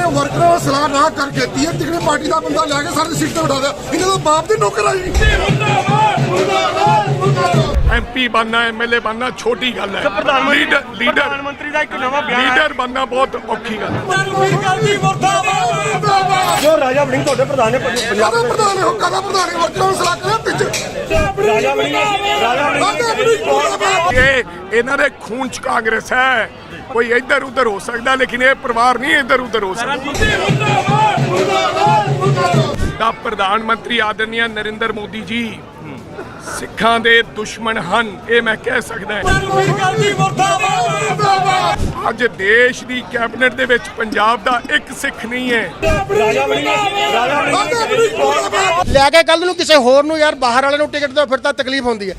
ਨੇ ਵਰਕਰਾਂ ਨਾਲ ਸਲਾਹ ਨਾ ਕਰਕੇ ਤੀਰ ਤਿਕੜੀ ਪਾਰਟੀ ਦਾ ਬੰਦਾ ਲੈ ਕੇ ਸਾਡੇ ਸੀਟ ਤੇ ਬਿਠਾ ਦਿਆ। ਇਹਨਾਂ ਦਾ ਬਾਪ ਦੇ ਨੌਕਰ ਆ ਜੀ। ਐਮਪੀ ਬਣਨਾ ਐਮਐਲਏ ਬਣਨਾ ਛੋਟੀ ਗੱਲ ਹੈ। ਪ੍ਰਧਾਨ ਮੰਤਰੀ ਲੀਡਰ ਲੀਡਰ ਪ੍ਰਧਾਨ ਮੰਤਰੀ ਦਾ ਇੱਕ ਨਵਾਂ ਬਿਆਨ ਲੀਡਰ ਬਣਨਾ ਬਹੁਤ ਔਖੀ ਗੱਲ ਹੈ। ਜੋ ਰਾਜਾ ਵੜਿੰਗ ਤੁਹਾਡੇ ਪ੍ਰਧਾਨ ਨੇ ਪੰਜ- ਪੰਜਾਬ ਕਾਹਦਾ ਪ੍ਰਧਾਨ ਹੈ? ਉਹ ਕਾਹਦਾ ਪ੍ਰਧਾਨ ਹੈ? ਵਰਕਰਾਂ ਨਾਲ ਸਲਾਹ ਕਰਿਆ ਪਿੱਛੇ। ਰਾਜਾ ਵੜਿੰਗ ਰਾਜਾ ਵੜਿੰਗ ਇਹ ਇਹਨਾਂ ਦੇ ਖੂਨ ਚ ਕਾਂਗਰਸ ਹੈ। ਕੋਈ ਇੱਧਰ ਉੱਧਰ ਹੋ ਸਕਦਾ, ਲੇਕਿਨ ਇਹ ਪਰਿਵਾਰ ਨਹੀਂ ਇੱਧਰ ਉੱਧਰ ਹੋ ਸਕਦਾ। ਦਾ ਪ੍ਰਧਾਨ ਮੰਤਰੀ ਆਦਰਨੀय ਨਰਿੰਦਰ ਮੋਦੀ ਜੀ, ਸਿੱਖਾਂ ਦੇ ਦੁਸ਼ਮਣ ਹਨ, ਇਹ ਮੈਂ ਕਹਿ ਸਕਦਾ ਅੱਜ ਦੇਸ਼ ਦੀ ਕੈਬਨਿਟ ਦੇ ਵਿੱਚ ਪੰਜਾਬ ਦਾ ਇੱਕ ਸਿੱਖ ਨਹੀਂ ਹੈ। ਲੈ ਕੇ ਕੱਲ ਨੂੰ ਕਿਸੇ ਹੋਰ ਨੂੰ ਯਾਰ, ਬਾਹਰ ਵਾਲੇ ਨੂੰ ਟਿਕਟ ਦਿਓ, ਫਿਰ ਤਾਂ ਤਕਲੀਫ ਹੁੰਦੀ ਹੈ।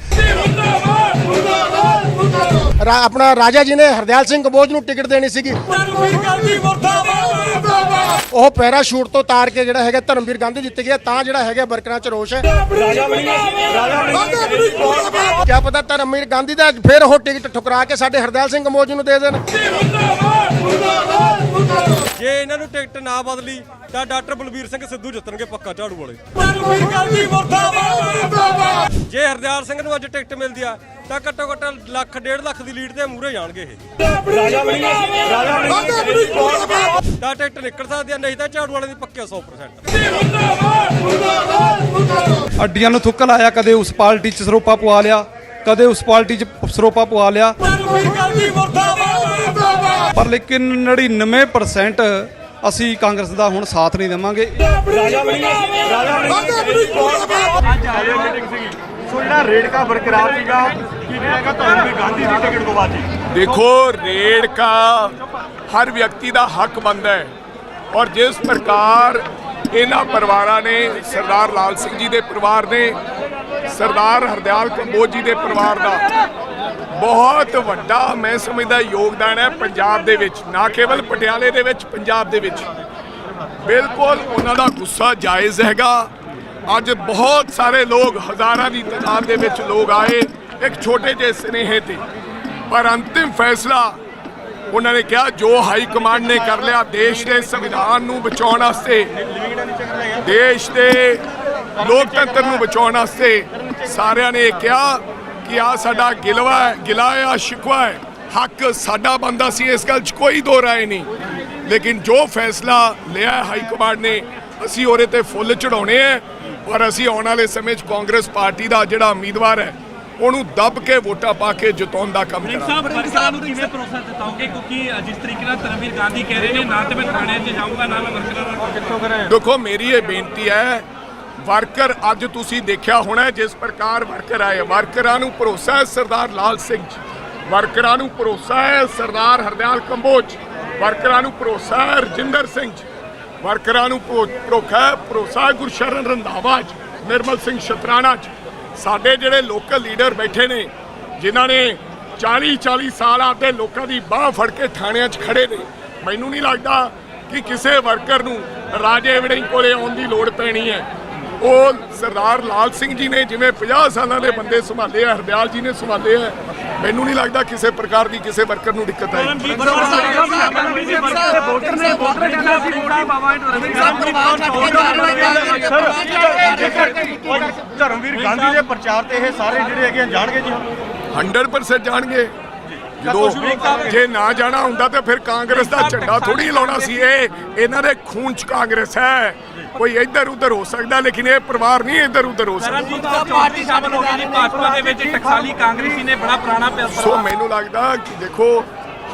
ਆਪਣਾ ਰਾਜਾ ਜੀ ਨੇ ਹਰਦਿਆਲ ਸਿੰਘ ਕੰਬੋਜ ਨੂੰ ਟਿਕਟ ਦੇਣੀ ਸੀਗੀ। ਉਹ ਪੈਰਾਸ਼ੂਟ ਤੋਂ ਤਾਰ ਕੇ ਜਿਹੜਾ ਹੈਗਾ ਧਰਮਵੀਰ ਗਾਂਧੀ ਜਿੱਤ ਗਿਆ ਤਾਂ ਜਿਹੜਾ ਹੈਗਾ ਵਰਕਰਾਂ ਚ ਰੋਸ਼ ਹੈ। ਕਿਆ ਪਤਾ ਧਰਮਵੀਰ ਗਾਂਧੀ ਦਾ ਫਿਰ ਉਹ ਟਿਕਟ ਠੁਕਰਾ ਕੇ ਸਾਡੇ ਹਰਦਿਆਲ ਸਿੰਘ ਕੰਬੋਜ ਨੂੰ ਦੇ ਦੇਣ। ਜੇ ਇਹਨਾਂ ਨੂੰ ਟਿਕਟ ਨਾ ਬਦਲੀ ਤਾਂ ਡਾਕਟਰ ਬਲਬੀਰ ਸਿੰਘ ਸਿੱਧੂ ਜਿੱਤਣਗੇ ਪੱਕਾ ਝਾੜੂ ਵਾਲੇ। ਜੇ ਹਰਦਿਆਲ ਸਿੰਘ ਨੂੰ ਅੱਜ ਟਿਕਟ ਮਿਲਦੀ ਆ ਤਾਂ ਘੱਟੋ ਘੱਟ ਲੱਖ ਡੇਢ ਲੱਖ ਦੀ ਲੀਡ ਤੇ ਮੂਹਰੇ ਜਾਣਗੇ ਇਹ। ਤਾਂ ਟਿਕਟ ਨਿਕਲ ਸਕਦੀ ਹੈ ਨਹੀਂ ਤਾਂ ਝਾੜੂ ਵਾਲੇ ਦੀ ਪੱਕੇ 100% ਅੱਡੀਆਂ ਨੂੰ ਥੁੱਕ ਲਾਇਆ ਕਦੇ ਉਸ ਪਾਰਟੀ 'ਚ ਸਰੋਪਾ ਪਵਾ ਲਿਆ ਕਦੇ ਉਸ ਪਾਰਟੀ 'ਚ ਸਰੋਪਾ ਪਵਾ ਲਿਆ। ਪਰ ਲੇਕਿਨ 99% ਅਸੀਂ ਕਾਂਗਰਸ ਦਾ ਹੁਣ ਸਾਥ ਨਹੀਂ ਦੇਵਾਂਗੇ। ਦੇਖੋ ਰੇਡ ਕਾ ਹਰ ਵਿਅਕਤੀ ਦਾ ਹੱਕ ਬਣਦਾ ਹੈ। ਔਰ ਜਿਸ ਪ੍ਰਕਾਰ ਇਹਨਾਂ ਪਰਿਵਾਰਾਂ ਨੇ, ਸਰਦਾਰ ਲਾਲ ਸਿੰਘ ਜੀ ਦੇ ਪਰਿਵਾਰ ਨੇ, ਸਰਦਾਰ ਹਰਦਿਆਲ ਕੰਬੋਜ ਜੀ ਦੇ ਪਰਿਵਾਰ ਦਾ ਬਹੁਤ ਵੱਡਾ ਮੈਂ ਸਮਝਦਾ ਯੋਗਦਾਨ ਹੈ ਪੰਜਾਬ ਦੇ ਵਿੱਚ। ਨਾ ਕੇਵਲ ਪਟਿਆਲੇ ਦੇ ਵਿੱਚ, ਪੰਜਾਬ ਦੇ ਵਿੱਚ। ਬਿਲਕੁਲ ਉਹਨਾਂ ਦਾ ਗੁੱਸਾ ਜਾਇਜ਼ ਹੈਗਾ। ਅੱਜ ਬਹੁਤ ਸਾਰੇ ਲੋਕ, ਹਜ਼ਾਰਾਂ ਦੀ ਤਾਦਾਦ ਦੇ ਵਿੱਚ ਲੋਕ ਆਏ ਇੱਕ ਛੋਟੇ ਜਿਹੇ ਸਨੇਹੇ ਤੇ। ਪਰ ਅੰਤਿਮ ਫੈਸਲਾ ਉਹਨਾਂ ਨੇ ਕਿਹਾ, ਜੋ ਹਾਈ ਕਮਾਂਡ ਨੇ ਕਰ ਲਿਆ, ਦੇਸ਼ ਦੇ ਸੰਵਿਧਾਨ ਨੂੰ ਬਚਾਉਣ ਵਾਸਤੇ, ਦੇਸ਼ ਦੇ ਲੋਕਤੰਤਰ ਨੂੰ ਬਚਾਉਣ ਵਾਸਤੇ ਸਾਰਿਆਂ ਨੇ ਕਿਹਾ ਕਿ ਆ ਸਾਡਾ ਗਿਲਵਾ ਹੈ, ਗਿਲਾ ਹੈ ਆ ਸ਼ਿਕਵਾ ਹੈ। ਹੱਕ ਸਾਡਾ ਬੰਦਾ ਸੀ, ਇਸ ਗੱਲ 'ਚ ਕੋਈ ਦੋ ਰਾਏ ਨਹੀਂ। ਲੇਕਿਨ ਜੋ ਫੈਸਲਾ ਲਿਆ ਹਾਈ ਕਮਾਂਡ ਨੇ, ਅਸੀਂ ਉਹਦੇ ਤੇ ਫੁੱਲ ਚੜਾਉਣੇ ਹੈ। ਔਰ ਅਸੀਂ ਆਉਣ ਵਾਲੇ ਸਮੇਂ 'ਚ ਕਾਂਗਰਸ ਪਾਰਟੀ ਦਾ ਜਿਹੜਾ ਉਮੀਦਵਾਰ ਹੈ ਉਹਨੂੰ ਦੱਬ ਕੇ ਵੋਟਾਂ ਪਾ ਕੇ ਜਿਤਾਉਣ ਦਾ ਕੰਮ ਕਰਾਂਗੇ। ਸਾਹਿਬ ਵਰਕਰਾਂ ਨੂੰ ਕਿਵੇਂ ਭਰੋਸਾ ਦਿਤਾਓਗੇ ਕਿਉਂਕਿ ਜਿਸ ਤਰੀਕੇ ਨਾਲ ਧਰਮਵੀਰ ਗਾਂਧੀ ਕਹਿ ਰਹੇ ਨੇ ਨਾ ਤੇ ਮੈਂ ਥਾਣੇ 'ਚ ਜਾਊਂਗਾ ਨਾ ਮੈਂ ਵਰਕਰਾਂ ਨਾਲ ਕਿੱਥੋਂ ਕਰਾਂ ਦੇਖੋ ਮੇਰੀ ਇਹ ਬੇਨਤੀ ਹੈ ਵਰਕਰ ਅੱਜ ਤੁਸੀਂ ਦੇਖਿਆ ਹੋਣਾ ਹੈ ਜਿਸ ਪ੍ਰਕਾਰ ਵਰਕਰ ਆਏ ਵਰਕਰਾਂ ਨੂੰ ਭਰੋਸਾ ਹੈ ਸਰਦਾਰ ਲਾਲ ਸਿੰਘ ਜੀ। ਵਰਕਰਾਂ ਨੂੰ ਭਰੋਸਾ ਹੈ ਸਰਦਾਰ ਹਰਦਿਆਲ ਕੰਬੋਜ ਵਰਕਰਾਂ ਨੂੰ ਭਰੋਸਾ ਹੈ ਰਜਿੰਦਰ ਸਿੰਘ ਜੀ। ਵਰਕਰਾਂ ਨੂੰ ਭਰੋਸਾ ਹੈ ਗੁਰਸ਼ਰਨ ਰੰਧਾਵਾ ਜੀ ਨਿਰਮਲ ਸਿੰਘ ਸ਼ਤਰਾਣਾ ਜੀ। ਸਾਡੇ ਜਿਹੜੇ ਲੋਕਲ ਲੀਡਰ ਬੈਠੇ ਨੇ, ਜਿਨ੍ਹਾਂ ਨੇ 40 40 ਸਾਲ ਆਪਦੇ ਲੋਕਾਂ ਦੀ ਬਾਹ ਫੜ ਕੇ ਥਾਣਿਆਂ 'ਚ ਖੜੇ ਨੇ, ਮੈਨੂੰ ਨਹੀਂ ਲੱਗਦਾ ਕਿ ਕਿਸੇ ਵਰਕਰ ਨੂੰ ਰਾਜੇ ਵੜਿੰਗ ਕੋਲੇ ਆਉਣ ਦੀ ਲੋੜ ਪੈਣੀ ਹੈ। ਉਹ ਸਰਦਾਰ ਲਾਲ ਸਿੰਘ ਜੀ ਨੇ ਜਿਵੇਂ 50 ਸਾਲਾਂ ਦੇ ਬੰਦੇ ਸੰਭਾਲੇ ਆ ਹਰਦਿਆਲ ਜੀ ਨੇ ਸੰਭਾਲੇ ਆ ਮੈਨੂੰ ਨਹੀਂ ਲੱਗਦਾ ਕਿਸੇ ਪ੍ਰਕਾਰ ਦੀ ਕਿਸੇ ਵਰਕਰ ਨੂੰ ਦਿੱਕਤ ਪਾਵਾਂਗੇ ਧਰਮਵੀਰ ਗਾਂਧੀ ਦੇ ਪ੍ਰਚਾਰ ਤੇ ਇਹ ਸਾਰੇ ਜਿਹੜੇ ਹੈਗੇ ਜਾਣਗੇ ਜੀ 100% ਜਾਣਗੇ ਜਦੋਂ ਜੇ ਨਾ ਜਾਣਾ ਹੁੰਦਾ ਤਾਂ ਫਿਰ ਕਾਂਗਰਸ ਦਾ ਝੰਡਾ ਥੋੜੀ ਲਾਉਣਾ ਸੀ ਇਹ ਇਹਨਾਂ ਦੇ ਖੂਨ ਚ ਕਾਂਗਰਸ ਹੈ ਕੋਈ ਇੱਧਰ ਉੱਧਰ ਹੋ ਸਕਦਾ ਲੇਕਿਨ ਇਹ ਪਰਿਵਾਰ ਨਹੀਂ ਇੱਧਰ ਉੱਧਰ ਹੋ ਸਕਦਾ। ਰਣਜੀਤ ਸਾਹਿਬ ਪਾਰਟੀ ਸ਼ਾਮਲ ਹੋ ਗਈ ਜੀ ਭਾਜਪਾ ਦੇ ਵਿੱਚ ਟਕਸਾਲੀ ਕਾਂਗਰਸੀ ਨੇ ਬੜਾ ਪੁਰਾਣਾ ਪਿਆ ਸੋ ਮੈਨੂੰ ਲੱਗਦਾ ਕਿ ਦੇਖੋ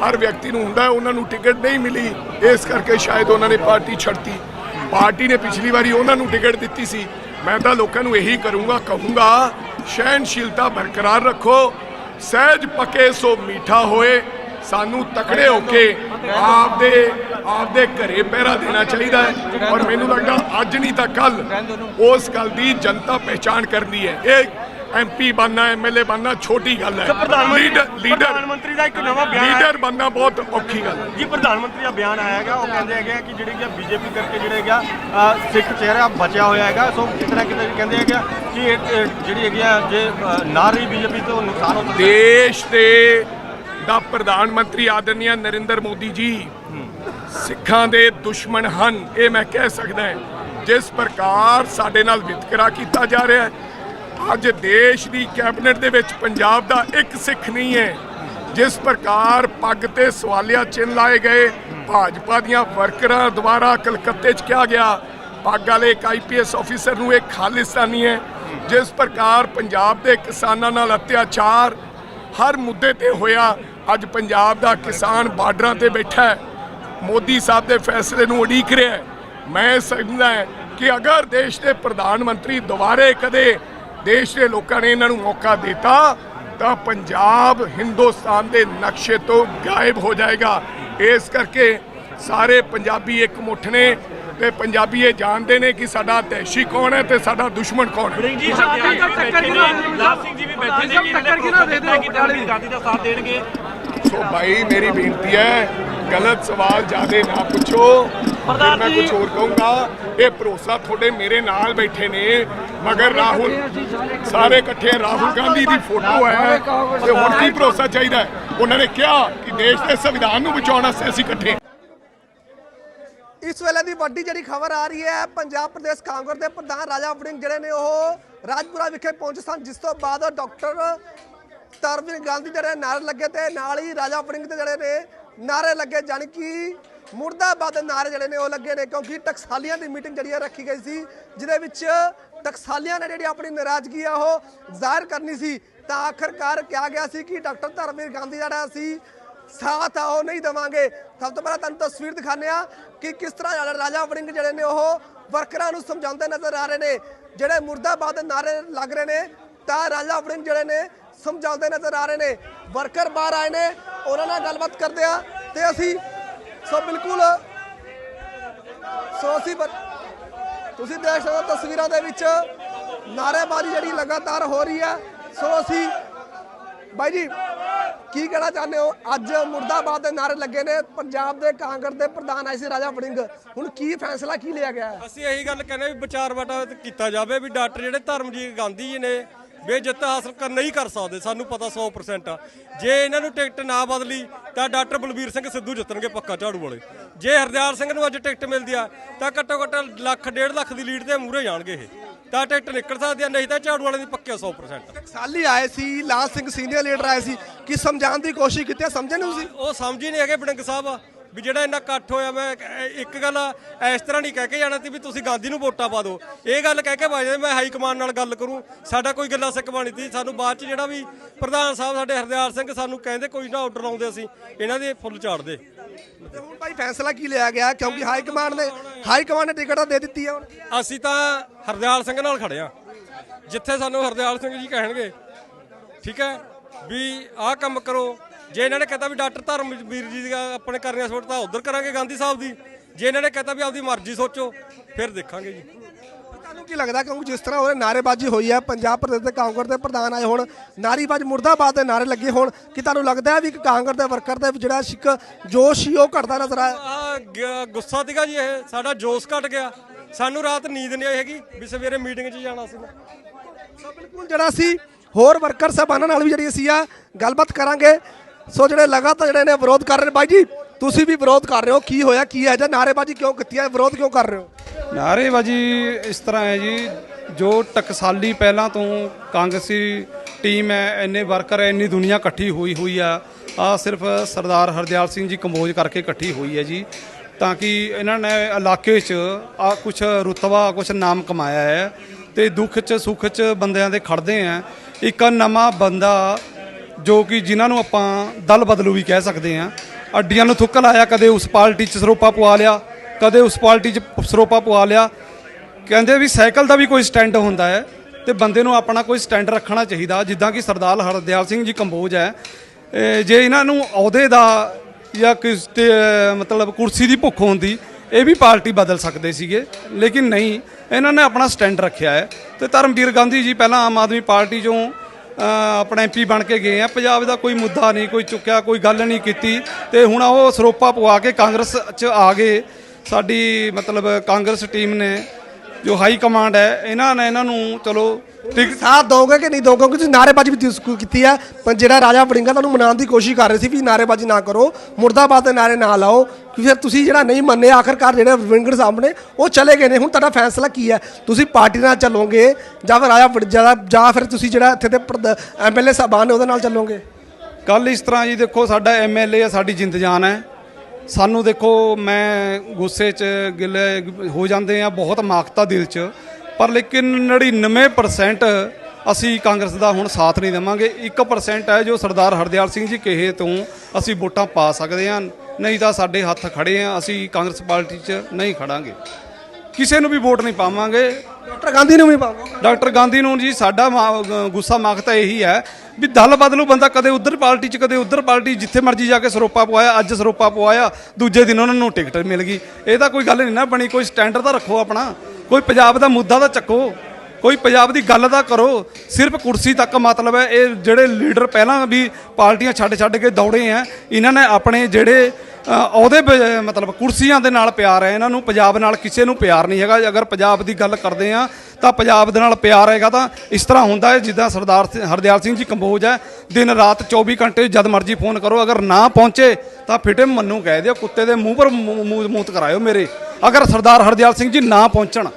ਹਰ ਵਿਅਕਤੀ ਨੂੰ ਹੁੰਦਾ ਉਹਨਾਂ ਨੂੰ ਟਿਕਟ ਨਹੀਂ ਮਿਲੀ। ਇਸ ਕਰਕੇ ਸ਼ਾਇਦ ਉਹਨਾਂ ਨੇ ਪਾਰਟੀ ਛੱਡਤੀ। ਪਾਰਟੀ ਨੇ ਪਿਛਲੀ ਵਾਰੀ ਉਹਨਾਂ ਨੂੰ ਟਿਕਟ ਦਿੱਤੀ ਸੀ। ਮੈਂ ਤਾਂ ਲੋਕਾਂ ਨੂੰ ਇਹੀ ਕਰੂੰਗਾ ਕਹੂੰਗਾ ਸਹਿਣਸ਼ੀਲਤਾ ਬਰਕਰਾਰ ਰੱਖੋ। ਸਹਿਜ ਪਕੇ ਸੋ ਮੀਠਾ ਹੋਏ। ਸਾਨੂੰ ਤਕੜੇ ਹੋ ਕੇ ਆਪਦੇ ਆਪਦੇ ਘਰੇ ਪਹਿਰਾ ਦੇਣਾ ਚਾਹੀਦਾ ਹੈ। ਔਰ ਮੈਨੂੰ ਲੱਗਦਾ ਅੱਜ ਨਹੀਂ ਤਾਂ ਕੱਲ ਉਸ ਗੱਲ ਦੀ ਜਨਤਾ ਪਹਿਚਾਨ ਕਰਨੀ ਹੈ। ਇਹ ਐਮਪੀ ਬਣਨਾ ਐਮਐਲਏ ਬਣਨਾ ਛੋਟੀ ਗੱਲ ਹੈ। ਪ੍ਰਧਾਨ ਮੰਤਰੀ ਲੀਡਰ ਪ੍ਰਧਾਨ ਲੀਡਰ ਮੰਤਰੀ ਦਾ ਇੱਕ ਨਵਾਂ ਬਿਆਨ ਲੀਡਰ ਬਣਨਾ ਬਹੁਤ ਔਖੀ ਗੱਲ ਹੈ। ਜੀ ਪ੍ਰਧਾਨ ਮੰਤਰੀ ਦਾ ਬਿਆਨ ਆਇਆ ਹੈਗਾ। ਉਹ ਕਹਿੰਦੇ ਹੈਗੇ ਕਿ ਜਿਹੜੀ ਕਿ ਬੀਜੇਪੀ ਕਰਕੇ ਜਿਹੜਾ ਹੈਗਾ ਸਿੱਖ ਚਿਹਰਾ ਬਚਿਆ ਹੋਇਆ ਹੈਗਾ। ਸੋ ਕਿਤੇ ਨਾ ਕਿਤੇ ਕਹਿੰਦੇ ਹੈਗਾ ਕਿ ਜਿਹੜੀ ਹੈਗੀ ਜੇ ਨਾ ਰਹੀ ਬੀਜੇਪੀ ਤੋਂ ਨੁਕਸਾਨ ਹੋ ਸਕਦਾ। ਦੇਸ਼ ਦੇ ਦਾ ਪ੍ਰਧਾਨ ਮੰਤਰੀ ਆਦਰਨੀय ਨਰਿੰਦਰ ਮੋਦੀ ਜੀ। ਸਿੱਖਾਂ ਦੇ ਦੁਸ਼ਮਣ ਹਨ, ਇਹ ਮੈਂ ਕਹਿ ਸਕਦਾ ਜਿਸ ਪ੍ਰਕਾਰ ਸਾਡੇ ਨਾਲ ਵਿਤਕਰਾ ਕੀਤਾ ਜਾ ਰਿਹਾ ਹੈ, ਅੱਜ ਦੇਸ਼ ਦੀ ਕੈਬਨਿਟ ਦੇ ਵਿੱਚ ਪੰਜਾਬ ਦਾ ਇੱਕ ਸਿੱਖ ਨਹੀਂ ਹੈ। ਜਿਸ ਪ੍ਰਕਾਰ ਪੱਗ ਤੇ ਸਵਾਲੀਆ ਚਿੰਨ੍ਹ ਲਾਏ ਗਏ, ਭਾਜਪਾ ਦੀਆਂ ਵਰਕਰਾਂ ਦੁਆਰਾ ਕਲਕੱਤੇ 'ਚ ਕਿਹਾ ਗਿਆ, ਪੱਗ ਵਾਲੇ ਇੱਕ ਆਈਪੀਐਸ ਅਫੀਸਰ ਨੂੰ ਇਹ ਖਾਲਿਸਤਾਨੀ ਹੈ। ਜਿਸ ਪ੍ਰਕਾਰ ਪੰਜਾਬ ਦੇ ਕਿਸਾਨਾਂ ਨਾਲ ਅਤਿਆਚਾਰ ਹਰ ਮੁੱਦੇ ਤੇ ਹੋਇਆ ਅੱਜ ਪੰਜਾਬ ਦਾ ਕਿਸਾਨ ਬਾਰਡਰਾਂ ਤੇ ਬੈਠਾ ਹੈ ਮੋਦੀ ਸਾਹਿਬ ਦੇ ਫੈਸਲੇ ਨੂੰ ਉਡੀਕ ਰਿਹਾ ਹੈ ਮੈਂ ਸਮਝਦਾ ਹਾਂ ਕਿ ਅਗਰ ਦੇਸ਼ ਦੇ ਪ੍ਰਧਾਨ ਮੰਤਰੀ ਦੁਬਾਰੇ ਕਦੇ ਦੇਸ਼ ਦੇ ਲੋਕਾਂ ਨੇ ਇਹਨਾਂ ਨੂੰ ਮੌਕਾ ਦਿੱਤਾ ਤਾਂ ਪੰਜਾਬ ਹਿੰਦੁਸਤਾਨ ਦੇ ਨਕਸ਼ੇ ਤੋਂ ਗਾਇਬ ਹੋ ਜਾਏਗਾ ਇਸ ਕਰਕੇ ਸਾਰੇ ਪੰਜਾਬੀ ਇੱਕ ਮੁੱਠ ਨੇ ਤੇ ਪੰਜਾਬੀ ਇਹ ਜਾਣਦੇ ਨੇ ਕਿ ਸਾਡਾ ਦੇਸ਼ੀ ਕੌਣ ਹੈ ਤੇ ਸਾਡਾ ਦੁਸ਼ਮਣ ਕੌਣ ਹੈ ਜੀ ਸਿੰਘ ਜੀ ਵੀ ਬੈਠੇ ਨੇ ਕਿ ਇਹਨਾਂ ਗਾਂਧੀ ਦਾ ਸਾਥ ਦੇਣਗੇ ਸੋ ਭਾਈ ਮੇਰੀ ਬੇਨਤੀ ਹੈ ਗਲਤ ਸਵਾਲ ਜਿਆਦੇ ਨਾ ਪੁੱਛੋ ਫਿਰ ਮੈਂ ਕੁਝ ਹੋਰ ਕਹੂੰਗਾ ਇਹ ਭਰੋਸਾ ਤੁਹਾਡੇ ਮੇਰੇ ਨਾਲ ਬੈਠੇ ਨੇ ਮਗਰ ਰਾਹੁਲ ਸਾਰੇ ਇਕੱਠੇ ਰਾਹੁਲ ਗਾਂਧੀ ਦੀ ਫੋਟੋ ਹੈ ਤੇ ਹੁਣ ਕੀ ਭਰੋਸਾ ਚਾਹੀਦਾ ਹੈ? ਉਹਨਾਂ ਨੇ ਕਿਹਾ ਕਿ ਦੇਸ਼ ਦੇ ਸੰਵਿਧਾਨ ਨੂੰ ਬਚਾਉਣ ਵਾਸਤੇ ਅਸੀਂ ਇਕੱਠੇ। ਇਸ ਵੇਲੇ ਦੀ ਵੱਡੀ ਜਿਹੜੀ ਖਬਰ ਆ ਰਹੀ ਹੈ ਪੰਜਾਬ ਪ੍ਰਦੇਸ਼ ਕਾਂਗਰਸ ਦੇ ਪ੍ਰਧਾਨ ਰਾਜਾ ਵੜਿੰਗ ਜਿਹੜੇ ਨੇ ਉਹ ਰਾਜਪੁਰਾ ਵਿਖੇ ਪਹੁੰਚੇ ਸਨ ਜਿਸ ਤੋਂ ਬਾਅਦ ਡਾਕਟਰ ਤਰਵਿੰਦ ਗਾਂਧੀ ਜਿਹੜੇ ਨਾਰੇ ਲੱਗੇ ਤੇ ਨਾਲ ਹੀ ਰਾਜਾ ਵੜਿੰਗ ਦੇ ਜਿਹੜੇ ਨੇ ਨਾਰੇ ਲੱਗੇ, ਜਾਣੀ ਕਿ ਮੁਰਦਾਬਾਦ ਦੇ ਨਾਰੇ ਜਿਹੜੇ ਨੇ ਉਹ ਲੱਗੇ ਨੇ, ਕਿਉਂਕਿ ਟਕਸਾਲੀਆਂ ਦੀ ਮੀਟਿੰਗ ਜਿਹੜੀ ਹੈ ਰੱਖੀ ਗਈ ਸੀ, ਜਿਹਦੇ ਵਿੱਚ ਟਕਸਾਲੀਆਂ ਨੇ ਜਿਹੜੀ ਆਪਣੀ ਨਾਰਾਜ਼ਗੀ ਆ ਉਹ ਜ਼ਾਹਿਰ ਕਰਨੀ ਸੀ। ਤਾਂ ਆਖਰਕਾਰ ਕਿਹਾ ਗਿਆ ਸੀ ਕਿ ਡਾਕਟਰ ਧਰਮਵੀਰ ਗਾਂਧੀ ਜਿਹੜਾ ਸੀ, ਸਾਥ ਆ, ਉਹ ਨਹੀਂ ਦਵਾਂਗੇ। ਸਭ ਤੋਂ ਪਹਿਲਾਂ ਤੁਹਾਨੂੰ ਤਸਵੀਰ ਦਿਖਾਉਂਦੇ ਆ ਕਿ ਕਿਸ ਤਰ੍ਹਾਂ ਰਾਜਾ- ਵੜਿੰਗ ਜਿਹੜੇ ਨੇ ਉਹ ਵਰਕਰਾਂ ਨੂੰ ਸਮਝਾਉਂਦੇ ਨਜ਼ਰ ਆ ਰਹੇ ਨੇ। ਜਿਹੜੇ ਮੁਰਦਾਬਾਦ ਦੇ ਨਾਰੇ ਲੱਗ ਰਹੇ ਨੇ, ਤਾਂ ਰਾਜਾ ਵੜਿੰਗ ਜਿਹੜੇ ਨੇ ਸਮਝਾਉਂਦੇ ਨਜ਼ਰ ਆ ਰਹੇ ਨੇ, ਵਰਕਰ ਬਾਹਰ ਆਏ ਨੇ, ਉਹਨਾਂ ਨਾਲ ਗੱਲਬਾਤ ਕਰਦੇ ਆ ਤੇ ਅਸੀਂ ਸੋ ਬਿਲਕੁਲ ਸੋ ਅਸੀਂ ਤੁਸੀਂ ਦੇਖ ਸਕਦੇ ਹੋ ਤਸਵੀਰਾਂ ਦੇ ਵਿੱਚ ਨਾਰੇਬਾਜ਼ੀ ਜਿਹੜੀ ਲਗਾਤਾਰ ਹੋ ਰਹੀ ਹੈ। ਸੋ ਅਸੀਂ ਬਾਈ ਜੀ, ਕੀ ਕਹਿਣਾ ਚਾਹੁੰਦੇ ਹੋ? ਅੱਜ ਮੁਰਦਾਬਾਦ ਦੇ ਨਾਰੇ ਲੱਗੇ ਨੇ, ਪੰਜਾਬ ਦੇ ਕਾਂਗਰਸ ਦੇ ਪ੍ਰਧਾਨ ਆਏ ਸੀ ਰਾਜਾ ਵੜਿੰਗ। ਹੁਣ ਕੀ ਫੈਸਲਾ ਕੀ ਲਿਆ ਗਿਆ ਹੈ? ਅਸੀਂ ਇਹੀ ਗੱਲ ਕਹਿੰਦੇ ਵੀ ਵਿਚਾਰ ਵਟਾ ਕੀਤਾ ਜਾਵੇ ਵੀ ਡਾਕਟਰ ਜਿਹੜੇ ਧਰਮਜੀਤ ਗਾਂਧੀ ਜੀ ਨੇ ਬੇਜਿੱਤ ਹਾਸਲ ਕਰ ਨਹੀਂ ਕਰ ਸਕਦੇ ਸਾਨੂੰ ਪਤਾ 100% ਆ। ਜੇ ਇਹਨਾਂ ਨੂੰ ਟਿਕਟ ਨਾ ਬਦਲੀ ਤਾਂ ਡਾਕਟਰ ਬਲਬੀਰ ਸਿੰਘ ਸਿੱਧੂ ਜਿੱਤਣਗੇ ਪੱਕਾ ਝਾੜੂ ਵਾਲੇ। ਜੇ ਹਰਦਿਆਲ ਸਿੰਘ ਨੂੰ ਅੱਜ ਟਿਕਟ ਮਿਲਦੀ ਆ ਤਾਂ ਘੱਟੋ ਘੱਟ ਲੱਖ ਡੇਢ ਲੱਖ ਦੀ ਲੀਡ ਦੇ ਮੂਹਰੇ ਜਾਣਗੇ ਇਹ। ਤਾਂ ਟਿਕਟ ਨਿਕਲ ਸਕਦੀ ਆ ਨਹੀਂ ਤਾਂ ਝਾੜੂ ਵਾਲੇ ਦੀ ਪੱਕੇ 100% ਸਾਲੀ ਆਏ ਸੀ ਲਾਲ ਸਿੰਘ ਸੀਨੀਅਰ ਲੀਡਰ ਆਏ ਸੀ ਕਿ ਸਮਝਾਉਣ ਦੀ ਕੋਸ਼ਿਸ਼ ਕੀਤੀ ਸਮਝੇ ਨਹੀਂ ਤੁਸੀਂ? ਉਹ ਸਮਝ ਹੀ ਨਹੀਂ ਹੈਗੇ ਬੜਿੰਗ ਸਾਹਿਬ। ਵੀ ਜਿਹੜਾ ਇੰਨਾ ਇਕੱਠ ਹੋਇਆ ਮੈਂ ਇੱਕ- ਗੱਲ ਇਸ ਤਰ੍ਹਾਂ ਨਹੀਂ ਕਹਿ ਕੇ ਜਾਣਾ ਸੀ ਵੀ ਤੁਸੀਂ ਗਾਂਧੀ ਨੂੰ ਵੋਟਾਂ ਪਾ ਦਿਓ। ਇਹ ਗੱਲ ਕਹਿ ਕੇ ਵਾਜਦੇ ਮੈਂ ਹਾਈ ਕਮਾਂਡ ਨਾਲ ਗੱਲ ਕਰੂੰ। ਸਾਡਾ ਕੋਈ ਗੱਲਾਂ ਸਿੱਖ ਬਣੀ ਸੀ। ਸਾਨੂੰ ਬਾਅਦ ਚ ਜਿਹੜਾ ਵੀ ਪ੍ਰਧਾਨ ਸਾਹਿਬ ਸਾਡੇ ਹਰਦਿਆਲ ਸਿੰਘ ਸਾਨੂੰ ਕਹਿੰਦੇ ਕੋਈ ਨਾ ਆਰਡਰ ਲਾਉਂਦੇ ਅਸੀਂ ਇਹਨਾਂ ਦੇ ਫੁੱਲ ਝਾੜਦੇ ਤੇ ਹੁਣ ਭਾਈ ਫੈਸਲਾ ਕੀ ਲਿਆ ਗਿਆ? ਕਿਉਂਕਿ ਹਾਈ ਕਮਾਂਡ ਨੇ ਹਾਈ ਕਮਾਂਡ ਨੇ ਟਿਕਟ ਦੇ ਦਿੱਤੀ ਹੈ ਹੁਣ। ਅਸੀਂ ਤਾਂ ਹਰਦਿਆਲ ਸਿੰਘ ਨਾਲ ਖੜੇ ਆ ਜਿੱਥੇ ਸਾਨੂੰ ਹਰਦਿਆਲ ਸਿੰਘ ਜੀ ਕਹਿਣਗੇ ਠੀਕ ਹੈ ਵੀ ਆਹ ਕੰਮ ਕਰੋ ਜੇ ਇਹਨਾਂ ਨੇ ਕਹਤਾ ਵੀ ਡਾਕਟਰ ਧਰਮਵੀਰ ਜੀ ਦੀ ਆਪਣੇ ਕਰਨੀਆਂ ਸਪੋਰਟ ਤਾਂ ਉਧਰ ਕਰਾਂਗੇ ਗਾਂਧੀ ਸਾਹਿਬ ਦੀ। ਜੇ ਇਹਨਾਂ ਨੇ ਕਹਤਾ ਵੀ ਆਪਦੀ ਮਰਜ਼ੀ ਸੋਚੋ ਫਿਰ ਦੇਖਾਂਗੇ ਜੀ। ਤੁਹਾਨੂੰ ਕੀ ਲੱਗਦਾ ਕਿਉਂਕਿ ਜਿਸ ਤਰ੍ਹਾਂ ਉਹਨੇ ਨਾਰੇਬਾਜ਼ੀ ਹੋਈ ਹੈ ਪੰਜਾਬ ਪ੍ਰਦੇਸ਼ ਦੇ ਕਾਂਗਰਸ ਦੇ ਪ੍ਰਧਾਨ ਆਏ ਹੁਣ ਨਾਰੀਬਾਜ਼ ਮੁਰਦਾਬਾਦ ਦੇ ਨਾਰੇ ਲੱਗੇ ਹੋਣ ਕਿ ਤੁਹਾਨੂੰ ਲੱਗਦਾ ਹੈ ਵੀ ਇੱਕ ਕਾਂਗਰਸ ਦੇ ਵਰਕਰ ਦੇ ਜਿਹੜਾ ਸਿੱਖ ਜੋਸ਼ ਸੀ ਉਹ ਘਟਦਾ ਨਜ਼ਰ ਆਇਆ? ਆ ਗੁੱਸਾ ਸੀਗਾ ਜੀ ਇਹ ਸਾਡਾ ਜੋਸ਼ ਘਟ ਗਿਆ। ਸਾਨੂੰ ਰਾਤ ਨੀਂਦ ਨਹੀਂ ਆਈ ਹੈਗੀ ਵੀ ਸਵੇਰੇ ਮੀਟਿੰਗ 'ਚ ਜਾਣਾ ਸੋ ਬਿਲਕੁਲ ਜਿਹੜਾ ਸੀ ਹੋਰ ਵਰਕਰ ਸਾਹਿਬਾਨਾਂ ਨਾਲ ਵੀ ਜਿਹੜੀ ਅਸੀਂ ਆ ਗੱਲਬਾਤ ਕਰਾਂਗੇ। ਸੋ ਜਿਹੜੇ ਲਗਾਤਾਰ ਜਿਹੜੇ ਨੇ ਵਿਰੋਧ ਕਰ ਰਹੇ ਨੇ, ਬਾਈ ਜੀ, ਤੁਸੀਂ ਵੀ ਵਿਰੋਧ ਕਰ ਰਹੇ ਹੋ। ਕੀ ਹੋਇਆ, ਕੀ ਹੈ? ਜਾਂ ਨਾਰੇਬਾਜ਼ੀ ਕਿਉਂ ਕੀਤੀ ਹੈ? ਵਿਰੋਧ ਕਿਉਂ ਕਰ ਰਹੇ ਹੋ? ਨਾਅਰੇਬਾਜ਼ੀ ਇਸ ਤਰ੍ਹਾਂ ਹੈ ਜੀ, ਜੋ ਟਕਸਾਲੀ ਪਹਿਲਾਂ ਤੋਂ ਕਾਂਗਰਸੀ ਟੀਮ ਹੈ, ਇੰਨੇ ਵਰਕਰ ਹੈ, ਇੰਨੀ ਦੁਨੀਆ ਇਕੱਠੀ ਹੋਈ ਹੋਈ ਆ। ਆ ਸਿਰਫ ਸਰਦਾਰ ਹਰਦਿਆਲ ਸਿੰਘ ਜੀ ਕੰਬੋਜ ਕਰਕੇ ਇਕੱਠੀ ਹੋਈ ਹੈ ਜੀ। ਤਾਂ ਕਿ ਇਹਨਾਂ ਨੇ ਇਲਾਕੇ 'ਚ ਆ ਕੁਝ ਰੁਤਬਾ ਕੁਝ ਨਾਮ ਕਮਾਇਆ ਹੈ ਤੇ ਦੁੱਖ 'ਚ, ਸੁੱਖ 'ਚ ਬੰਦਿਆਂ ਦੇ ਖੜਦੇ ਆ। ਇੱਕ ਨਵਾਂ ਬੰਦਾ ਜੋ ਕਿ ਜਿਨ੍ਹਾਂ ਨੂੰ ਆਪਾਂ ਦਲ ਬਦਲੂ ਵੀ ਕਹਿ ਸਕਦੇ ਆ ਅੱਡੀਆਂ ਨੂੰ ਥੁੱਕ ਲਾਇਆ ਕਦੇ ਉਸ ਪਾਰਟੀ 'ਚ ਸਰੋਪਾ ਪਵਾ ਲਿਆ, ਕਦੇ ਉਸ ਪਾਰਟੀ 'ਚ ਸਰੋਪਾ ਪਵਾ ਲਿਆ। ਕਹਿੰਦੇ ਵੀ ਸਾਈਕਲ ਦਾ ਵੀ ਕੋਈ ਸਟੈਂਡ ਹੁੰਦਾ ਹੈ ਤੇ ਬੰਦੇ ਨੂੰ ਆਪਣਾ ਕੋਈ ਸਟੈਂਡ ਰੱਖਣਾ ਚਾਹੀਦਾ। ਜਿੱਦਾਂ ਕਿ ਸਰਦਾਰ ਹਰਦਿਆਲ ਸਿੰਘ ਜੀ ਕੰਬੋਜ ਹੈ ਜੇ ਇਹਨਾਂ ਨੂੰ ਅਹੁਦੇ ਦਾ ਜਾਂ ਕਿਸ ਤੇ ਮਤਲਬ ਕੁਰਸੀ ਦੀ ਭੁੱਖ ਹੁੰਦੀ, ਇਹ ਵੀ ਪਾਰਟੀ ਬਦਲ ਸਕਦੇ ਸੀਗੇ। ਲੇਕਿਨ ਨਹੀਂ, ਇਹਨਾਂ ਨੇ ਆਪਣਾ ਸਟੈਂਡ ਰੱਖਿਆ ਹੈ। ਤੇ ਧਰਮਵੀਰ ਗਾਂਧੀ ਜੀ ਪਹਿਲਾਂ ਆਮ ਆਦਮੀ ਪਾਰਟੀ ਚੋਂ ਆਪਣਾ ਐਮਪੀ ਬਣ ਕੇ ਗਏ ਆ। ਪੰਜਾਬ ਦਾ ਕੋਈ ਮੁੱਦਾ ਨਹੀਂ, ਕੋਈ ਚੁੱਕਿਆ, ਕੋਈ ਗੱਲ ਨਹੀਂ ਕੀਤੀ। ਤੇ ਹੁਣ ਉਹ ਸਰੋਪਾ ਪਵਾ ਕੇ ਕਾਂਗਰਸ 'ਚ ਆ ਗਏ। ਸਾਡੀ ਮਤਲਬ ਕਾਂਗਰਸ ਟੀਮ ਨੇ ਜੋ ਹਾਈ ਕਮਾਂਡ ਹੈ ਇਹਨਾਂ ਨੇ ਇਹਨਾਂ ਨੂੰ ਚਲੋ ਟਿਕ ਸਾਥ ਦੋਗੇ ਕਿ ਨਹੀਂ ਦੋਗੇ? ਕਿਉਂਕਿ ਤੁਸੀਂ ਨਾਅਰੇਬਾਜ਼ੀ ਵੀ ਤੁਸੀਂ ਕੀਤੀ ਹੈ ਪਰ ਜਿਹੜਾ ਰਾਜਾ ਵੜਿੰਗਾ ਤੁਹਾਨੂੰ ਮਨਾਉਣ ਦੀ ਕੋਸ਼ਿਸ਼ ਕਰ ਰਹੇ ਸੀ ਵੀ ਨਾਅਰੇਬਾਜ਼ੀ ਨਾ ਕਰੋ ਮੁਰਦਾਬਾਦ ਦੇ ਨਾਅਰੇ ਨਾ ਲਾਓ ਕਿ ਫਿਰ ਤੁਸੀਂ ਜਿਹੜਾ ਨਹੀਂ ਮੰਨੇ ਆਖਰਕਾਰ ਜਿਹੜੇ ਵਿੰਗੜ ਸਾਹਮਣੇ ਉਹ ਚਲੇ ਗਏ ਨੇ। ਹੁਣ ਤੁਹਾਡਾ ਫੈਸਲਾ ਕੀ ਹੈ? ਤੁਸੀਂ ਪਾਰਟੀ ਨਾਲ ਚੱਲੋਗੇ ਜਾਂ ਫਿਰ ਰਾਜਾ ਵੜ- ਜਾਂ ਫਿਰ ਤੁਸੀਂ ਜਿਹੜਾ ਇੱਥੇ ਦੇ ਐਮਐਲਏ ਸਾਹਿਬਾਨ ਨੇ ਉਹਦੇ ਨਾਲ ਚੱਲੋਗੇ? ਕੱਲ ਇਸ ਤਰ੍ਹਾਂ ਜੀ ਦੇਖੋ ਸਾਡਾ ਐਮਐਲਏ ਸਾਡੀ ਜਿੰਦ ਜਾਨ ਹੈ। ਸਾਨੂੰ ਦੇਖੋ, ਮੈਂ ਗੁੱਸੇ 'ਚ ਗਿਲੇ ਹੋ ਜਾਂਦੇ ਆ ਬਹੁਤ ਮਾਕਤਾ ਦਿਲ 'ਚ। ਪਰ ਲੇਕਿਨ 99% ਅਸੀਂ ਕਾਂਗਰਸ ਦਾ ਹੁਣ ਸਾਥ ਨਹੀਂ ਦੇਵਾਂਗੇ। 1% ਹੈ ਜੋ ਸਰਦਾਰ ਹਰਦਿਆਲ ਸਿੰਘ ਜੀ ਕਹੇ ਤੋਂ ਅਸੀਂ ਵੋਟਾਂ ਪਾ ਸਕਦੇ ਹਾਂ। ਨਹੀਂ ਤਾਂ ਸਾਡੇ ਹੱਥ ਖੜੇ ਆ ਅਸੀਂ ਕਾਂਗਰਸ ਪਾਰਟੀ 'ਚ ਨਹੀਂ ਖੜਾਂਗੇ। ਕਿਸੇ ਨੂੰ ਵੀ ਵੋਟ ਨਹੀਂ ਪਾਵਾਂਗੇ। ਡਾਕਟਰ ਗਾਂਧੀ ਨੂੰ ਵੀ ਪਾਵਾਂਗੇ। ਡਾਕਟਰ ਗਾਂਧੀ ਨੂੰ ਜੀ ਸਾਡਾ ਗੁੱਸਾ ਮਾਖਤਾ ਇਹੀ ਹੈ ਵੀ ਦਲ ਬਦਲੂ ਬੰਦਾ ਕਦੇ ਉਧਰ ਪਾਰਟੀ 'ਚ ਕਦੇ ਉਧਰ ਪਾਰਟੀ ਜਿੱਥੇ ਮਰਜ਼ੀ ਜਾ ਕੇ ਸਰੋਪਾ ਪਵਾਇਆ ਅੱਜ ਸਰੋਪਾ ਪਵਾਇਆ ਦੂਜੇ ਦਿਨ ਉਹਨਾਂ ਨੂੰ ਟਿਕਟ ਮਿਲ ਗਈ। ਇਹ ਤਾਂ ਕੋਈ ਗੱਲ ਨਹੀਂ ਨਾ ਬਣੀ ਕੋਈ ਸਟੈਂਡਰਡ ਤਾਂ ਰੱਖੋ ਆਪਣਾ। ਕੋਈ ਪੰਜਾਬ ਦਾ ਮੁੱਦਾ ਤਾਂ ਚੱਕੋ। ਕੋਈ ਪੰਜਾਬ ਦੀ ਗੱਲ ਤਾਂ ਕਰੋ। ਸਿਰਫ ਕੁਰਸੀ ਤੱਕ ਮਤਲਬ ਹੈ ਇਹ ਜਿਹੜੇ ਲੀਡਰ ਪਹਿਲਾਂ ਵੀ ਪਾਰਟੀਆਂ ਛੱਡ ਛੱਡ ਕੇ ਦੌੜੇ ਆ ਇਹਨਾਂ ਨੇ ਆਪਣੇ ਜਿਹੜੇ ਉਹਦੇ ਬ- ਮਤਲਬ ਕੁਰਸੀਆਂ ਦੇ ਨਾਲ ਪਿਆਰ ਹੈ, ਇਹਨਾਂ ਨੂੰ ਪੰਜਾਬ ਨਾਲ ਕਿਸੇ ਨੂੰ ਪਿਆਰ ਨਹੀਂ ਹੈਗਾ। ਅਗਰ ਪੰਜਾਬ ਦੀ ਗੱਲ ਕਰਦੇ ਆ ਤਾਂ ਪੰਜਾਬ ਦੇ ਨਾਲ ਪਿਆਰ ਹੈਗਾ ਤਾਂ ਇਸ ਤਰ੍ਹਾਂ ਹੁੰਦਾ ਹੈ, ਜਿੱਦਾਂ ਸਰਦਾਰ ਹਰਦਿਆਲ ਸਿੰਘ ਜੀ ਕੰਬੋਜ ਹੈ, ਦਿਨ ਰਾਤ 24 ਘੰਟੇ ਜਦ ਮਰਜ਼ੀ ਫੋਨ ਕਰੋ, ਅਗਰ ਨਾ ਪਹੁੰਚੇ ਤਾਂ ਫਿਟੇ ਮੰਨੂ ਕਹਿ ਦਿਓ, ਕੁੱਤੇ ਦੇ ਮੂੰਹ ਪਰ ਮੂੰਹ- ਮੂੰਹ ਮੂਤ ਕਰਾਇਓ ਮੇਰੇ। ਅਗਰ ਸਰਦਾਰ ਹਰਦਿਆਲ ਸਿੰਘ ਜੀ ਨਾ ਪਹੁੰਚਣ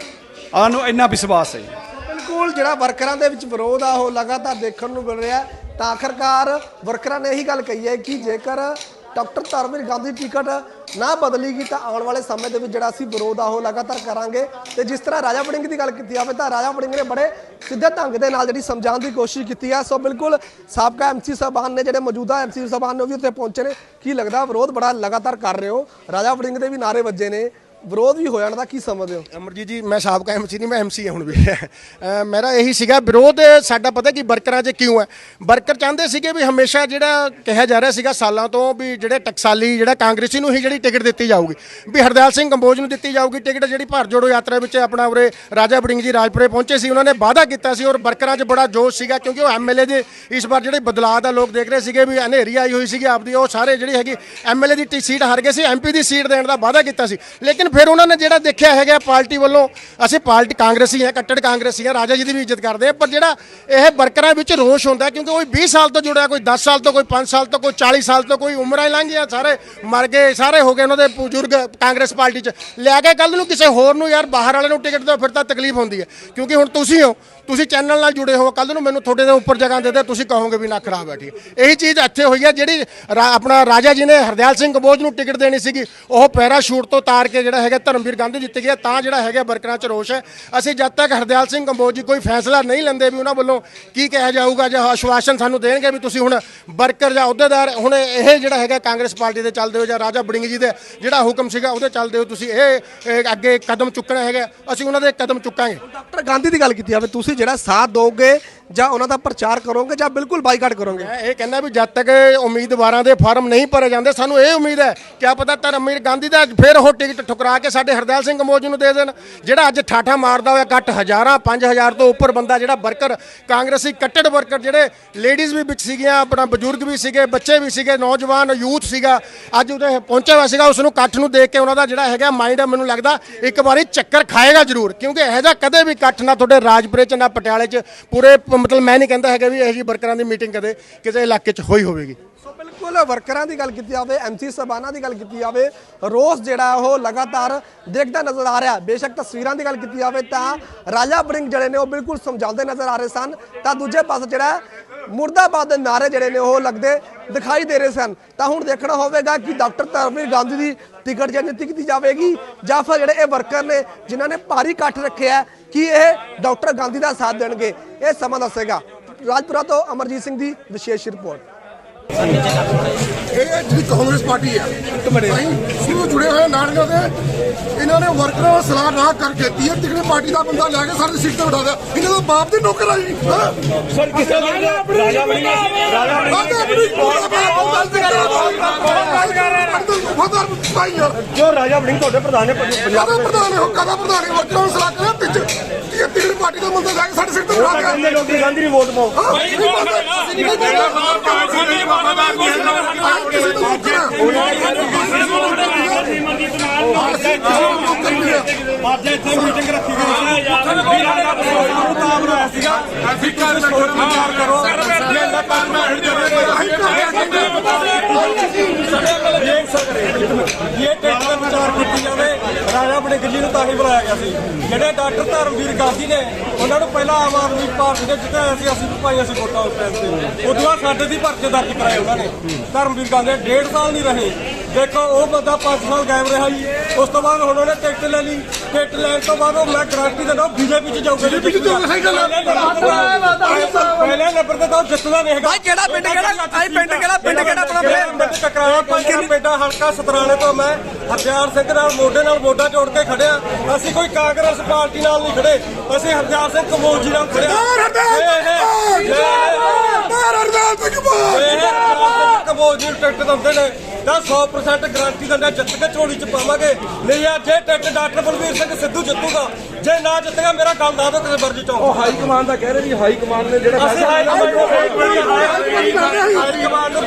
ਆਹ ਨੂੰ ਇੰਨਾ ਵਿਸ਼ਵਾਸ ਹੈ। ਜੀ। ਬਿਲਕੁਲ, ਜਿਹੜਾ ਵਰਕਰਾਂ ਦੇ ਵਿੱਚ ਵਿਰੋਧ ਆ, ਉਹ ਲਗਾਤਾਰ ਦੇਖਣ ਨੂੰ ਮਿਲ ਰਿਹਾ। ਤਾਂ ਆਖਰਕਾਰ ਵਰਕਰਾਂ ਨੇ ਇਹੀ ਗੱਲ ਕਹੀ ਹੈ ਕਿ ਜੇਕਰ ਡਾਕਟਰ ਧਰਮਵੀਰ ਗਾਂਧੀ ਟਿਕਟ ਨਾ ਬਦਲੀਗੀ ਤਾਂ ਆਉਣ ਵਾਲੇ ਸਮੇਂ ਦੇ ਵਿੱਚ ਜਿਹੜਾ ਅਸੀਂ ਵਿਰੋਧ ਆ ਉਹ ਲਗਾਤਾਰ ਕਰਾਂਗੇ। ਤੇ ਜਿਸ ਤਰ੍ਹਾਂ ਰਾਜਾ ਵੜਿੰਗ ਦੀ ਗੱਲ ਕੀਤੀ ਜਾਵੇ ਤਾਂ ਰਾਜਾ ਵੜਿੰਗ ਨੇ ਬੜੇ ਸਿੱਧੇ ਢੰਗ ਦੇ ਨਾਲ ਜਿਹੜੀ ਸਮਝਾਉਣ ਦੀ ਕੋਸ਼ਿਸ਼ ਕੀਤੀ ਹੈ ਸੋ ਬਿਲਕੁਲ ਸਾਬਕਾ ਐਮਸੀ ਸਾਹਿਬਾਨ ਨੇ ਜਿਹੜੇ ਮੌਜੂਦਾ ਐਮਸੀ ਸਾਹਿਬਾਨ ਨੇ ਉਹ ਵੀ ਉੱਥੇ ਪਹੁੰਚੇ ਨੇ। ਕੀ ਲੱਗਦਾ ਵਿਰੋਧ ਬੜਾ ਲਗਾਤਾਰ ਕਰ ਰਹੇ ਹੋ? ਰਾਜਾ ਵੜਿੰਗ ਦੇ ਵੀ ਨਾਰੇ ਵੱਜੇ ਨੇ। ਵਿਰੋਧ ਵੀ ਹੋਇਆ ਜਾਣ ਦਾ ਕੀ ਸਮਝਦੇ ਹੋ? ਅਮਰਜੀਤ ਜੀ, ਮੈਂ ਸਾਬਕਾ ਐਮਸੀ ਨਹੀਂ, ਮੈਂ ਐਮਸੀ ਹਾਂ ਹੁਣ ਵੀ। ਅਹ, ਮੇਰਾ ਇਹੀ ਸੀਗਾ, ਵਿਰੋਧ ਸਾਡਾ ਪਤਾ ਕਿ ਵਰਕਰਾਂ 'ਚ ਕਿਉਂ ਹੈ? ਵਰਕਰ ਚਾਹੁੰਦੇ ਸੀਗੇ ਵੀ ਹਮੇਸ਼ਾ ਜਿਹੜਾ ਕਿਹਾ ਜਾ ਰਿਹਾ ਸੀਗਾ ਸਾਲਾਂ ਤੋਂ ਵੀ ਜਿਹੜੇ ਟਕਸਾਲੀ, ਜਿਹੜਾ ਕਾਂਗਰਸੀ ਨੂੰ ਹੀ ਜਿਹੜੀ ਟਿਕਟ ਦਿੱਤੀ ਜਾਊਗੀ, ਵੀ ਹਰਦਿਆਲ ਸਿੰਘ ਕੰਬੋਜ ਨੂੰ ਦਿੱਤੀ ਜਾਊਗੀ ਟਿਕਟ, ਜਿਹੜੀ ਭਾਰਤ ਜੋੜੋ ਯਾਤਰਾ ਵਿੱਚ ਆਪਣਾ ਉਰੇ ਰਾਜਾ ਬੜਿੰਗ ਜੀ ਰਾਜਪੁਰੇ ਪਹੁੰਚੇ ਸੀ, ਉਹਨਾਂ ਨੇ ਵਾਅਦਾ ਕੀਤਾ ਸੀ ਔਰ ਵਰਕਰਾਂ 'ਚ ਬੜਾ ਜੋਸ਼ ਸੀਗਾ, ਕਿਉਂਕਿ ਉਹ ਐਮਐਲਏ ਦੇ ਇਸ ਵਾਰ ਜਿਹੜੇ ਬਦਲਾਅ ਦਾ ਲੋਕ ਦੇਖ ਰਹੇ ਸੀਗੇ ਵੀ ਹਨੇਰੀ ਆਈ ਹੋਈ ਸੀਗੀ ਆਪਦੀ, ਉਹ ਸਾਰੇ ਜਿਹੜੀ ਹੈਗੀ ਐਮਐਲਏ ਦੀ ਟੀ- ਸੀਟ ਹਾਰ ਗਏ ਸੀ ਐਮਪੀ ਦੀ ਸੀਟ ਦੇਣ ਦਾ ਵਾਅਦਾ ਕੀਤਾ ਸੀ। ਲੇਕਿਨ ਫਿਰ ਉਹਨਾਂ ਨੇ ਜਿਹੜਾ ਦੇਖਿਆ ਹੈਗਾ ਪਾਰਟੀ ਵੱਲੋਂ, ਅਸੀਂ ਪਾਰਟੀ ਕਾਂਗਰਸੀ ਹਾਂ, ਕੱਟੜ ਕਾਂਗਰਸੀ ਹਾਂ, ਰਾਜਾ ਜੀ ਦੀ ਵੀ ਇੱਜ਼ਤ ਕਰਦੇ ਹਾਂ, ਪਰ ਜਿਹੜਾ ਇਹ ਵਰਕਰਾਂ ਵਿੱਚ ਰੋਸ਼ ਹੁੰਦਾ ਕਿਉਂਕਿ ਉਹ 20 ਸਾਲ ਤੋਂ ਜੁੜਿਆ, ਕੋਈ 10 ਸਾਲ ਤੋਂ, ਕੋਈ 5 ਸਾਲ ਤੋਂ, ਕੋਈ 40 ਸਾਲ ਤੋਂ, ਕੋਈ ਉਮਰਾਂ ਹੀ ਲੰਘ ਗਈਆਂ ਸਾਰੇ ਮਰ ਗਏ, ਸਾਰੇ ਹੋ ਗਏ ਉਹਨਾਂ ਦੇ ਬਜ਼ੁਰਗ ਕਾਂਗਰਸ ਪਾਰਟੀ 'ਚ ਲੈ ਕੇ ਕੱਲ ਨੂੰ ਕਿਸੇ ਹੋਰ ਨੂੰ ਯਾਰ ਬਾਹਰ ਵਾਲੇ ਨੂੰ ਟਿਕਟ ਦਿਓ, ਫਿਰ ਤਾਂ ਤਕਲੀਫ ਹੁੰਦੀ ਹੈ ਕਿਉਂਕਿ ਹੁਣ ਤੁਸੀਂ ਹੋ, ਤੁਸੀਂ ਚੈਨਲ ਨਾਲ ਜੁੜੇ ਹੋ ਕੱਲ ਨੂੰ ਮੈਨੂੰ ਤੁਹਾਡੇ ਦੇ ਉੱਪਰ ਜਗ੍ਹਾ ਦੇ ਦੇ ਤੁਸੀਂ ਕਹੋਗੇ ਵੀ ਨਾ ਖਰਾਬ ਹੈ, ਠੀਕ ਹੈ। ਇਹੀ ਚੀਜ਼ ਇੱਥੇ ਹੋਈ ਹੈ, ਜਿਹੜੀ ਰਾ- ਆਪਣਾ ਰਾਜਾ ਜੀ ਨੇ ਹਰਦਿਆਲ ਸਿੰਘ ਕੰਬੋਜ ਨੂੰ ਟਿਕਟ ਦੇਣੀ ਸੀਗੀ, ਉਹ ਪੈਰਾਸ਼ੂਟ ਤੋਂ ਤਾਰ ਕੇ ਜਿਹੜਾ ਹੈਗਾ ਧਰਮਵੀਰ ਗਾਂਧੀ ਜਿੱਤ ਗਿਆ, ਤਾਂ ਜਿਹੜਾ ਹੈਗਾ ਵਰਕਰਾਂ ਚ ਰੋਸ਼ ਹੈ। ਅਸੀਂ ਜਦ ਤੱਕ ਹਰਦਿਆਲ ਸਿੰਘ ਕੰਬੋਜ ਜੀ ਕੋਈ ਫੈਸਲਾ ਨਹੀਂ ਲੈਂਦੇ ਵੀ ਉਹਨਾਂ ਵੱਲੋਂ ਕੀ ਕਿਹਾ ਜਾਊਗਾ ਜਾਂ ਆਸ਼ਵਾਸਨ ਸਾਨੂੰ ਦੇਣਗੇ ਵੀ ਤੁਸੀਂ ਹੁਣ ਵਰਕਰ ਜਾਂ ਅਹੁਦੇਦਾਰ, ਹੁਣ ਇਹ ਜਿਹੜਾ ਹੈਗਾ ਕਾਂਗਰਸ ਪਾਰਟੀ ਦੇ ਚੱਲਦੇ ਹੋ ਜਾਂ ਰਾਜਾ ਬੜਿੰਗ ਜੀ ਦੇ ਜਿਹੜਾ ਹੁਕਮ ਸੀਗਾ ਉਹਦੇ ਚੱਲਦੇ ਹੋ ਤੁਸੀਂ ਇਹ ਅੱਗੇ ਕਦਮ ਚੁੱਕਣਾ ਹੈਗਾ, ਅਸੀਂ ਉਹਨਾਂ ਦੇ ਕਦਮ ਚੁੱਕਾਂਗੇ। ਡਾਕਟਰ ਗਾਂਧੀ ਦੀ ਗੱਲ ਕੀਤੀ ਜਾਵੇ, ਤੁਸੀਂ ਜਿਹੜਾ ਸਾਥ ਦੋਗੇ ਜਾਂ ਉਹਨਾਂ ਦਾ ਪ੍ਰਚਾਰ ਕਰੋਗੇ ਜਾਂ ਬਿਲਕੁਲ ਬਾਈਕਾਟ ਕਰੋਗੇ? ਮੈਂ ਇਹ ਕਹਿੰਦਾ ਵੀ ਜਦ ਤੱਕ ਉਮੀਦਵਾਰਾਂ ਦੇ ਫਾਰਮ ਨਹੀਂ ਭਰੇ ਜਾਂਦੇ, ਸਾਨੂੰ ਇਹ ਉਮੀਦ ਹੈ ਕਿ ਪਤਾ ਧਰਮਵੀਰ ਗਾਂਧੀ ਦਾ ਫਿਰ ਉਹ ਟਿਕਟ ਠੁਕਰਾ ਕੇ ਸਾਡੇ ਹਰਦਿਆਲ ਸਿੰਘ ਕੰਬੋਜ ਨੂੰ ਦੇ ਦੇਣ, ਜਿਹੜਾ ਅੱਜ ਠਾਠਾ ਮਾਰਦਾ ਹੋਇਆ ਕੱਟ ਹਜ਼ਾਰਾਂ 5000 ਤੋਂ ਉੱਪਰ ਬੰਦਾ ਜਿਹੜਾ ਵਰਕਰ, ਕਾਂਗਰਸੀ ਕੱਟੜ ਵਰਕਰ ਜਿਹੜੇ ਲੇਡੀਜ਼ ਵੀ ਵਿੱਚ ਸੀਗੀਆਂ, ਆਪਣਾ ਬਜ਼ੁਰਗ ਵੀ ਸੀਗੇ, ਬੱਚੇ ਵੀ ਸੀਗੇ, ਨੌਜਵਾਨ ਯੂਥ ਸੀਗਾ, ਅੱਜ ਉਹਦੇ ਪਹੁੰਚਿਆ ਹੋਇਆ ਸੀਗਾ ਉਸ ਨੂੰ ਇਕੱਠ ਨੂੰ ਦੇਖ ਕੇ ਉਹਨਾਂ ਦਾ ਜਿਹੜਾ ਹੈਗਾ ਮਾਈਂਡ ਮੈਨੂੰ ਲੱਗਦਾ ਇੱਕ ਵਾਰੀ ਚੱਕਰ ਖਾਏਗਾ ਜ਼ਰੂਰ, ਕਿਉਂਕਿ ਇਹੋ ਜਿਹਾ ਕਦੇ ਵੀ ਇਕੱਠ ਨਾ ਤੁਹਾਡੇ ਰਾਜਪੁਰੇ ਚ, ਨਾ ਪਟਿਆਲੇ ਚ, ਪੂਰੇ ਮਤਲਬ ਮੈਂ ਨਹੀਂ ਕਹਿੰਦਾ ਹੈਗਾ ਵੀ ਇਹੋ ਜਿਹੀ ਵਰਕਰਾਂ ਦੀ ਮੀਟਿੰਗ ਕਦੇ ਕਿਸੇ ਇਲਾਕੇ ਚ ਹੋਈ ਹੋਵੇਗੀ। ਸੋ ਬਿਲਕੁਲ ਵਰਕਰਾਂ ਦੀ ਗੱਲ ਕੀਤੀ ਜਾਵੇ ਐਮਸੀ ਸਬਾਨਾ ਦੀ ਗੱਲ ਕੀਤੀ ਜਾਵੇ, ਰੋਸ ਜਿਹੜਾ ਉਹ ਲਗਾਤਾਰ ਦੇਖਦਾ ਨਜ਼ਰ ਆ ਰਿਹਾ। ਬੇਸ਼ੱਕ ਤਸਵੀਰਾਂ ਦੀ ਗੱਲ ਕੀਤੀ ਜਾਵੇ ਤਾਂ ਰਾਜਾ ਬੜਿੰਗ ਜਿਹੜੇ ਨੇ ਉਹ ਬਿਲਕੁਲ ਸਮਝਾਉਂਦੇ ਨਜ਼ਰ ਆ ਰਹੇ ਸਨ। ਤਾਂ ਦੂਜੇ ਪਾਸੇ ਜਿਹੜਾ ਮੁਰਦਾਬਾਦ ਦੇ ਨਾਰੇ ਜਿਹੜੇ ਨੇ ਉਹ ਲੱਗਦੇ ਦਿਖਾਈ ਦੇ ਰਹੇ ਸਨ। ਤਾਂ ਹੁਣ ਦੇਖਣਾ ਹੋਵੇਗਾ ਕਿ ਡਾਕਟਰ ਧਰਮਵੀਰ ਗਾਂਧੀ ਦੀ ਟਿਕਟ ਜਾਂ ਨੀਤੀ ਕੀਤੀ ਜਾਵੇਗੀ ਜਾਂ ਫਿਰ ਜਿਹੜੇ ਇਹ ਵਰਕਰ ਨੇ ਜਿਨ੍ਹਾਂ ਨੇ ਭਾਰੀ ਇਕੱਠ ਰੱਖਿਆ ਕਿ ਇਹ ਡਾਕਟਰ ਗਾਂਧੀ ਦਾ ਸਾਥ ਦੇਣਗੇ। ਇਹ ਸਮਾਂ ਦੱਸੇਗਾ। ਰਾਜਪੁਰਾ ਤੋਂ ਅਮਰਜੀਤ ਸਿੰਘ ਦੀ ਵਿਸ਼ੇਸ਼ ਰਿਪੋਰਟ। ਇਹ ਜਿਹੜੀ ਕਾਂਗਰਸ ਪਾਰਟੀ ਆ ਅਸੀਂ ਸ਼ੁਰੂ ਜੁੜੇ ਹੋਏ ਨਾਟਕਾਂ ਦੇ। ਇਹਨਾਂ ਨੇ ਵਰਕਰਾਂ ਨਾਲ ਸਲਾਹ ਨਾ ਕਰਕੇ ਤੀਰ ਤਿਕੜੇ ਪਾਰਟੀ ਦਾ ਬੰਦਾ ਲੈ ਕੇ ਸਾਡੇ ਸੀਟ ਤੇ ਬਿਠਾ ਦਿਆ। ਇਹਨਾਂ ਦਾ ਬਾਪ ਦੇ ਨੌਕਰ ਆ ਜੀ ਸਰ ਕਿਸੇ ਰਾਜਾ ਬਣੀ ਰਾਜਾ ਬਣੀ ਜੋ ਰਾਜਾ ਤੁਹਾਡੇ ਪ੍ਰਧਾਨ ਨੇ ਕਦਾ ਪ੍ਰਧਾਨ ਹੋ ਕਦਾ ਪ੍ਰਧਾਨ ਵਰਕਰਾਂ ਨਾਲ ਸਲਾਹ ਕਰਿਆ? ਤਿਕੜੇ ਪਾਰਟੀ ਦਾ ਬੰਦਾ ਲੈ ਕੇ ਸਾਡੇ ਸੀਟ ਤੇ ਬਿਠਾ ਦਿਆ ਕਹਿੰਦੇ ਲੋਕ ਗਾਂਧੀ ਨੂੰ ਵੋਟ ਪਾਓ ਹਾਂ ਨਹੀਂ ਪਾਉਂਦੇ ਅਸੀਂ ਨਹੀਂ ਪਾਉਂਦੇ ਕਿਸੇ ਤੋਂ ਪੁੱਛਣਾ ਹਿਮਨਦੀਪ ਨਾਲ ਅੱਜ ਇੱਥੇ ਮੀਟਿੰਗ ਰੱਖੀ ਗਈ ਸੀ ਵੀਰਾਂ ਦਾ ਮੁਤਾਬ ਬਣਾਇਆ ਸੀਗਾ ਅਸੀਂ ਕੱਲ ਸਟੋਰ ਵਿਚਾਰ ਕਰੋ ਜੇ ਇੰਨਾ ਕੰਮ ਮੈਂ ਇਹ ਟੈਕਸ ਦਾ ਵਿਚਾਰ ਕੀਤੀ ਜਾਵੇ ਰਾਜਾ ਵੜਿੰਗ ਜੀ ਨੂੰ ਤਾਂ ਹੀ ਬੁਲਾਇਆ ਗਿਆ ਸੀ। ਜਿਹੜੇ ਡਾਕਟਰ ਧਰਮਵੀਰ ਗਾਂਧੀ ਨੇ ਉਹਨਾਂ ਨੂੰ ਪਹਿਲਾਂ ਆਮ ਆਦਮੀ ਪਾਰਟੀ ਦੇ ਜਿੱਤੇ ਸੀ ਅਸੀਂ ਵੀ ਪਾਈ ਅਸੀਂ ਵੋਟਾਂ ਉਸ ਟਾਈਮ ਤੇ। ਉਦੋਂ ਬਾਅਦ ਸਾਡੇ ਦੀ ਪਰਚੇ ਦਰਜ ਕਰਾਏ ਉਹਨਾਂ ਨੇ। ਧਰਮਵੀਰ ਗਾਂਧੀ ਡੇਢ ਸਾਲ ਨਹੀਂ ਰਹੇ। ਦੇਖੋ ਉਹ ਬੰਦਾ 5 ਸਾਲ ਗਾਇਬ ਰਿਹਾ ਜੀ ਉਸ ਤੋਂ ਬਾਅਦ ਹੁਣ ਉਹਨੇ ਟਿਕਟ ਲੈ ਲਈ। ਟਿਕਟ ਲੈਣ ਤੋਂ ਬਾਅਦ ਉਹ ਮੈਂ ਗਾਰੰਟੀ ਦਿੰਦਾ ਬੀਜੇਪੀ ਚ ਜਾਊਗਾ BJP ਚ ਜਾਊਗਾ, ਸਹੀ ਗੱਲ ਹੈ। ਪਹਿਲੇ ਨੰਬਰ ਤੇ ਤਾਂ ਜਿੱਤਦਾ ਨਹੀਂ ਹੈਗਾ। ਭਾਈ ਕਿਹੜਾ ਪਿੰਡ ਕਿਹੜਾ? ਆਈ ਪਿੰਡ ਕਿਹੜਾ? ਪਿੰਡ ਕਿਹੜਾ ਆਪਣਾ? ਪਿੰਡ? ਟਕਰਾਇਆ ਪੰਜ ਹਲਕਾ ਸਤਰਾਣੇ ਤੋਂ ਮੈਂ ਹਰਦਿਆਲ ਸਿੰਘ ਨਾਲ ਮੋਢੇ ਨਾਲ ਮੋਢਾ ਜੋੜ ਕੇ ਖੜਿਆ ਅਸੀਂ ਕੋਈ ਕਾਂਗਰਸ ਪਾਰਟੀ ਨਾਲ ਨਹੀਂ ਖੜੇ। ਅਸੀਂ ਹਰਦਿਆਲ ਸਿੰਘ ਕਮੋਜ ਜੀ ਨਾਲ ਖੜੇ ਹਾਂ। ਕਮੋਜ ਜੀ ਟਿਕਟ ਦਿੰਦੇ ਨੇ। ਤਾਂ 100% ਗਾਰੰਟੀ ਦਿੰਦੇ ਹਾਂ, ਜਿੱਤ ਕੇ ਝੋਲੀ ਚ ਪਾਵਾਂਗੇ। ਨਹੀਂ ਆ ਜੇ ਟਿਕਟ ਡਾਕਟਰ ਬਲਵੀਰ ਸਿੰਘ ਸਿੱਧੂ ਜਿੱਤੂਗਾ ਜੇ ਨਾ ਜਿੱਤੇਗਾ ਮੇਰਾ ਗੱਲ ਲਾ ਦਿਓ ਕਿਸੇ ਮਰਜ਼ੀ ਚੋਂ ਉਹ ਹਾਈ ਕਮਾਂਡ ਦਾ ਕਹਿ ਰਹੇ ਜੀ ਹਾਈ ਕਮਾਂਡ ਨੇ ਜਿਹੜਾ ਅਸੀਂ ਹਾਈ ਕਮਾਂਡ ਨੂੰ ਹਾਈ ਕਮਾਂਡ ਨੂੰ